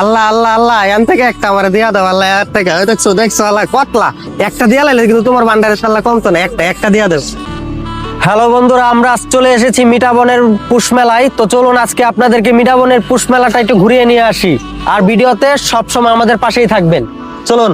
আল্লাহ আল্লাহ আল্লাহ, এখান থেকে একটা আমার দিয়া দাও, আল্লাহ, এর থেকে। দেখছ দেখছ, আল্লাহ, কতলা। একটা দিয়া লাইলে কিন্তু তোমার ভান্ডারের সাল্লাহ কমতো না, একটা একটা দিয়া দেবো। হ্যালো বন্ধুরা, আমরা আজ চলে এসেছি মিঠাবনের পুষ মেলায়। তো চলুন আজকে আপনাদেরকে মিঠাবনের পুষ মেলাটা একটু ঘুরিয়ে নিয়ে আসি। আর ভিডিওতে সবসময় আমাদের পাশেই থাকবেন। চলুন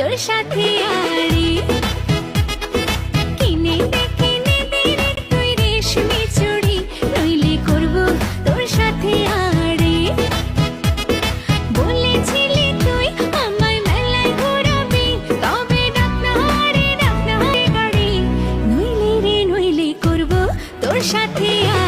তোর সাথে আড়ি কিনে তুই রেশমি চুড়ি নইলে করব তোর সাথে বলেছিলি তুই মেলায় তবে ডাক না হারে নইলে রে, নইলে করব তোর সাথে আড়ি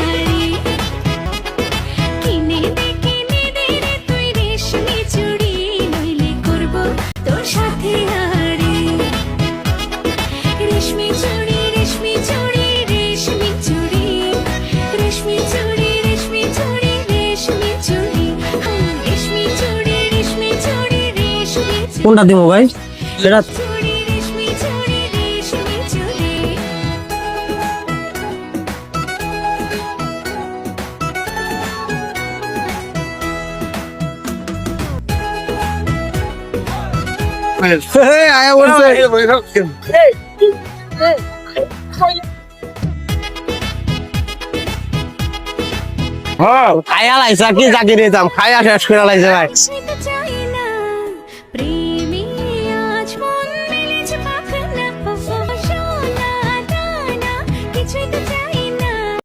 কোনটা দিব ভাই? সেটা Hey, খায়া লাইছে কি জাগি রে দাম খায়া শেষ করে লাইছে ভাই।